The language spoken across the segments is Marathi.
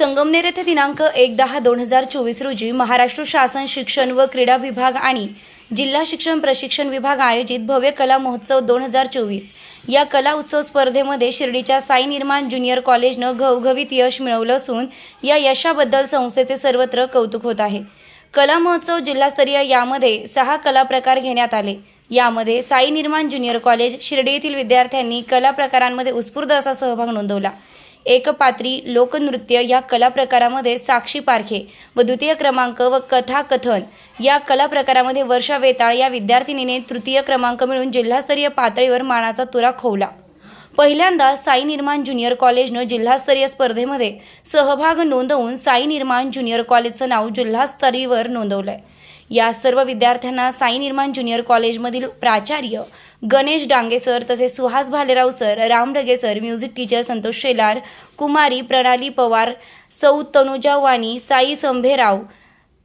संगमनेर येथे दिनांक एक दहा दोन हजार चोवीस रोजी महाराष्ट्र शासन शिक्षण व क्रीडा विभाग आणि जिल्हा शिक्षण प्रशिक्षण विभाग आयोजित भव्य कला महोत्सव दोन हजार चोवीस. या कला उत्सव स्पर्धेमध्ये शिर्डीच्या साई निर्माण ज्युनियर कॉलेजनं घवघवीत यश मिळवलं असून या यशाबद्दल संस्थेचे सर्वत्र कौतुक होत आहे. कला महोत्सव जिल्हास्तरीय यामध्ये सहा कला प्रकार घेण्यात आले. यामध्ये साई निर्माण ज्युनियर कॉलेज शिर्डी येथील विद्यार्थ्यांनी कला प्रकारांमध्ये उत्स्फूर्त असा सहभाग नोंदवला. एकपात्री लोकनृत्य या कला प्रकारामध्ये साक्षी पारखे व द्वितीय क्रमांक व कथाकथन या कला प्रकारामध्ये वर्षा वेताळ या विद्यार्थिनीने तृतीय क्रमांक मिळून जिल्हास्तरीय पातळीवर मानाचा तुरा खोवला. पहिल्यांदा साई निर्माण ज्युनियर कॉलेजनं जिल्हास्तरीय स्पर्धेमध्ये सहभाग नोंदवून साई निर्माण ज्युनियर कॉलेजचं नाव जिल्हास्तरीवर नोंदवलं आहे या सर्व विद्यार्थ्यांना साई निर्माण ज्युनियर कॉलेजमधील प्राचार्य गणेश डांगे सर तसेच Suhas Bhalerao sir Ram Dhage sir music teacher Santosh Shelar Kumari Pranali Pawar सौ तनुजा वाणी साई संभेराव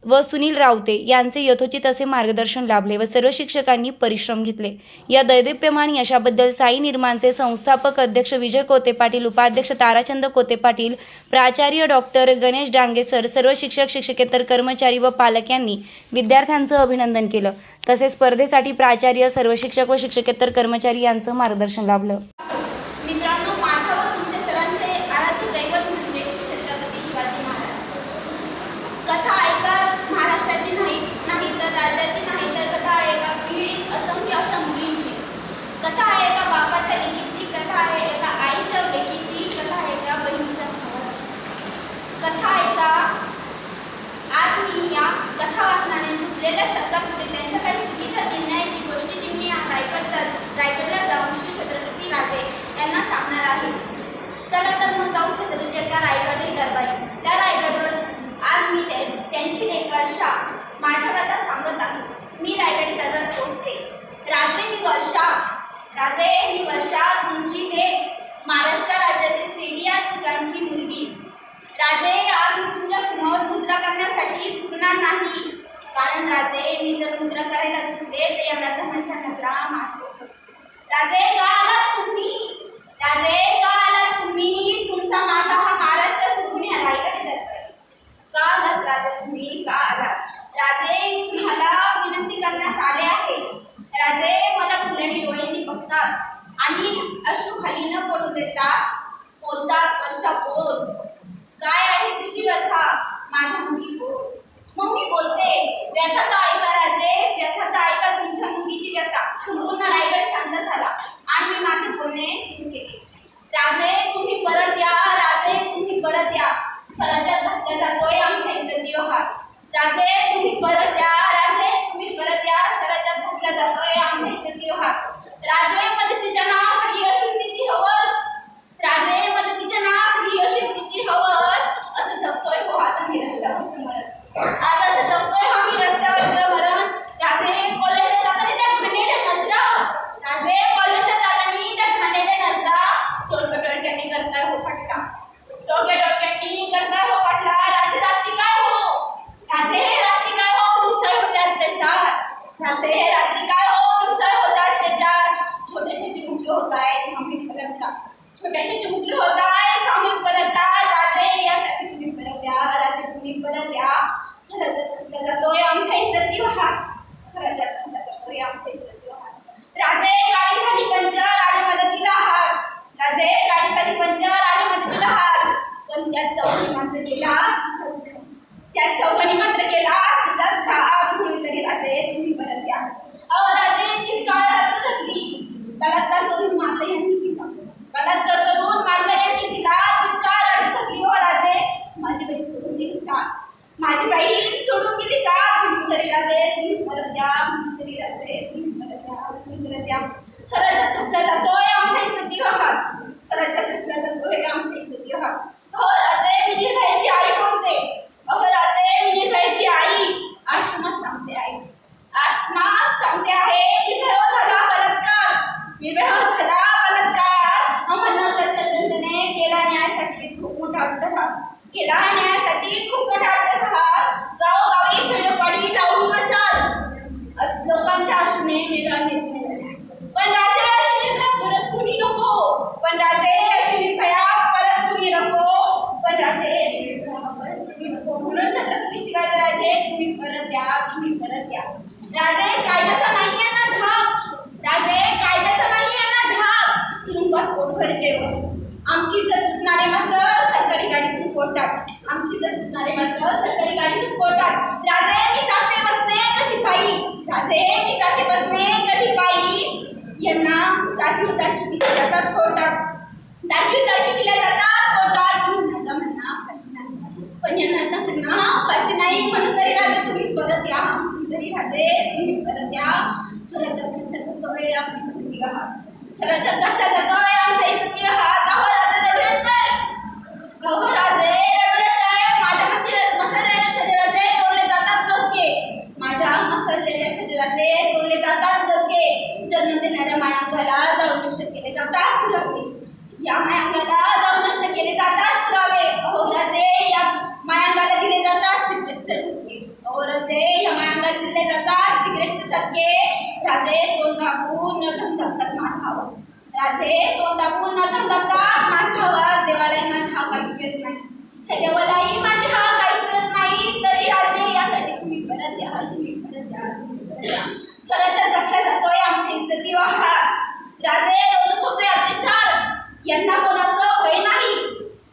व सुनील रावते यांचे यथोचित असे मार्गदर्शन लाभले व सर्व शिक्षकांनी परिश्रम घेतले. या दैदिप्यमान यशाबद्दल साई निर्माणचे संस्थापक अध्यक्ष विजय कोते पाटील उपाध्यक्ष ताराचंद कोते पाटील प्राचार्य डॉक्टर गणेश डांगे सर सर्व शिक्षक शिक्षकेतर कर्मचारी व पालक यांनी विद्यार्थ्यांचं अभिनंदन केलं. तसेच स्पर्धेसाठी प्राचार्य सर्व शिक्षक व शिक्षकेतर कर्मचारी यांचं मार्गदर्शन लाभलं मित्रांनो माझ्या व तुमच्या सर्वांचे आराध्य दैवत म्हणजे छत्रपती शिवाजी महाराज कथा ऐका महाराष्ट्राची नाही नाही तर राज्याची नाही तर कथा आहे एका पिढीत असंख्य अशा मुलींची कथा आहे एका बापाच्या लेकीची कथा आहे एका आईच्या लेकीची कथा आहे एका बहिणीच्या भावाची कथा ऐका आज मी या कथा वाचनाने चुकलेल्या सरकारपुढे त्यांच्या काही चुकीच्या निर्णयाची गोष्टीची मी या रायगड रायगडला जाऊन श्री छत्रपती राजे यांना सांगणार आहे चला तर मग म्हणजे त्या रायगडी दरबारी त्या रायगडवर आज मी ते त्यांची लेख वर्षा माझ्या कथा सांगत आहे. मी रायगडी दरबार पोचते राजे मी वर्षा राजे मी वर्षा तुमची लेख महाराष्ट्र राज्यातील सेरी ठिकाणची मुलगी. राजे आज मी तुमच्यासमोर मुद्रा करण्यासाठी चुकणार नाही. कारण राजे मी जर मुद्रा करायला चुकले तर या नजरा माझ्या राजे का आलात तुम्ही राजे काल तुम्ही तुमचा माझा हा महाराष्ट्र सोडून या रायगड दरबारी का आलात राजे तुम्ही का आलात राजे मी तुम्हाला विनंती करण्यास आले आहे राजे मला बुधल्याने डोळ्यांनी बघतात आणि अश्रू खाली न पडू देतात बोलतात वर्षा बोल काय आहे तुझी व्यथा माझ्या मुली बोल मग मी बोलते व्यथा तर ऐका राजे व्यथा तर ऐका तुमच्या मुलीची व्यथा संपूर्ण रायगड शांत झाला आणि मी माझे बोलणे सुरू केले राजे तुम्ही परत या राजे तुम्ही परत या स्वराज्यात घातला जातोय. आमच्या इज्जती हो हात. राजे तुम्ही परत या. राजे तुम्ही परत या. स्वराज्यात घातला जातोय. आमच्या इज्जती हो हात. राजे मदतीच्या नावाखाली अशी तिची हवस राजे मदतीच्या नावाखाली अशी तिची हवस असं जगतोय हो आज आम्ही रस्त्यावरचं मरण आज असं जगतोय हो आम्ही रस्त्यावरचं मरण राजे कॉलेजला जाताना त्या घाणेरड्या नजरा राजे कॉलेजला जाताना त्या घाणेरड्या नजरा टोळक्या टोळक्यांनी करताय हो फटका टोळक्या टोळक्यांनी करताय हो पाटला राजे रात्री काय हो राजे रात्री काय हो दुसरं होते अत्याचार राजे रात्री काय हो दुसरं होता अत्याचार छोट्याशा चिमुकली होत आहे सामूहिक बलात्कार छोट्याशा चिमुकली होत आहे सामूहिक बलात्कार राजे यासाठी तुम्ही परत या राजे तुम्ही परत या स्वराज्यात घातला जातोय आमच्या इज्जती वाहात स्वराज्यात घातला जातोय आमच्या इज्जती वाहात राजे गाडी झाली पंचर राजे मदतीला हात राजे गाडी झाली पंचर राजे मदतीला हात पण त्या चौघी मात्र केला तिचाच घात. त्या चौघांनी मात्र केला तिचाच घात म्हणून तरी राजे तुम्ही परत द्या अहो राजे तीच काळ रात्र घडली बलात्कार करून मारलं यांनी तिला. बलात्कार करून मारलं यांनी तिला. तीच काळ रात्र घडली हो राजे. माझी बाई सोडून गेली साथ माझी बाई सोडून गेली साथ म्हणून तरी राजे तुम्ही परत द्या म्हणून तरी राजे तुम्ही परत द्या तुम्ही परत द्या स्वराज्यात धक्का जातोय आमच्या इज्जती आहात स्वराज्यात धक्का जातोय आमच्या इज्जती आहात हो राजे मी निर्भयाची आई बोलते अहो राजे मी आई आज तुम्हाला सांगते आई. आज तुम्हाला सांगते आहे निर्भय झाला बलात्कार. निर्भय झाला बलात्कार. अहमदनगरच्या जनतेने केला न्यायासाठी खूप मोठा अट्टहास. केला न्यायासाठी खूप मोठा अट्टहास. गावोगावी खेडोपाडी लावून मशाल लोकांच्या अश्रूने वेगळा निर्भय पण राजे अशी निर्भया परत कुणी नको? पण राजे अशी निर्भया परत कुणी नको पण राजे अशी निर्भया तुम्ही नको म्हणून छत्रपती शिवाजी राजे तुम्ही परत द्या तुम्ही परत द्या राजे कायद्याचा नाहीये ना धाप राजे कायद्याचा नाहीये ना धाप तुरुंगात पोटभर जेवण? आमची जर तुटणारे मात्र सरकारी गाडीतून कोर्टात आमची जर मात्र सरकारी गाडीतून कोर्टात राजे मी जाते बसणे कधी पायी. राजे मी जाते बसणे कधी पायी. यांना जाती दाखी दिल्या जातात कोर्टात दाखी दाखी दिल्या जातात कोर्टात म्हणून आता म्हणा फाशी नाही पण यांना आता म्हणा फाशी नाही म्हणून तरी राजे तुम्ही परत या म्हणून तरी तुम्ही परत या. स्वराज्यात घातला जातोय आमची इज्जती आहात स्वराज्यात घातला जातोय आमच्या इज्जती आहात अहो राजे रडू अहो राजे सिगरेटचे राजे तोंड दाबून नटून दाबतात माझा आवाज. राजे तोंड दाबून नटून दाबतात माझा आवाज. देवालाही माझा हा काही येत नाही. हे देवालाही माझी हा काही कळत नाही तरी राजे यासाठी तुम्ही परत या तुम्ही परत या तुम्ही परत या स्वराज्यात घातला जातोय आमच्या इज्जती वाहात राजे रोजच होते अत्याचार यांना कोणाचं भय नाही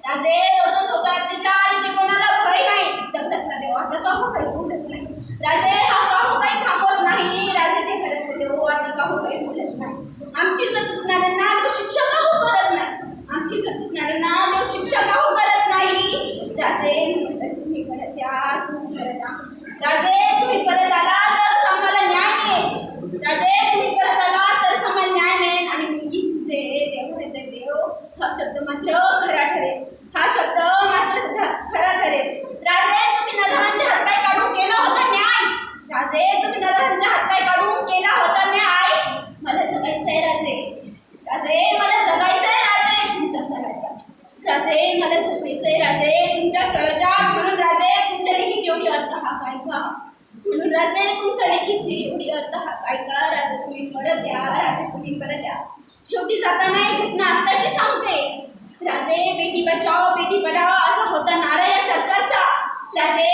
राजे रोजच होतो अत्याचार इथे कोणाला भय नाही दगडातला देव आता का हो काही बोलत नाही राजे हा का हो काही थांबवत नाही राजे ते करत देव आता का हो काही बोलत नाही आमची इज्जत तुटणाऱ्यांना देव शिक्षा का हो करत नाही? आमची इज्जत तुटणाऱ्यांना देव शिक्षा का हो करत नाही? राजे म्हणून तुम्ही परत या तुम्ही परत राजे तुम्ही परत आला तर आम्हाला न्याय मिळेल राजे तुम्ही परत आला तरच आम्हाला न्याय मिळेल आणि मुलगी म्हणजे देव म्हणते देव हा शब्द मात्र खरा ठरेल हा शब्द मात्र ध- खरा ठरेल राजे तुम्ही नरहरचे हातपाय काढून केला होता न्याय राजे तुम्ही नरहरचे हातपाय काढून केला होता न्याय मला जगायचंय राजे राजे मला जगायचंय राजे तुमच्या स्वराज्यात राजे मला जगायचंय राजे तुमच्या स्वराजा म्हणून राजे तुमच्या लेखीची एवढी अर्थ हा काय का? म्हणून राजे तुमच्या लेखीची एवढी अर्थ हा काय का? राजा तुम्ही परत द्या राजे तुम्ही परत द्या. शेवटी जाताना एक घटना आत्ताची सांगते. राजे बेटी बचाओ बेटी पढाओ असा होता नारा या सरकारचा. राजे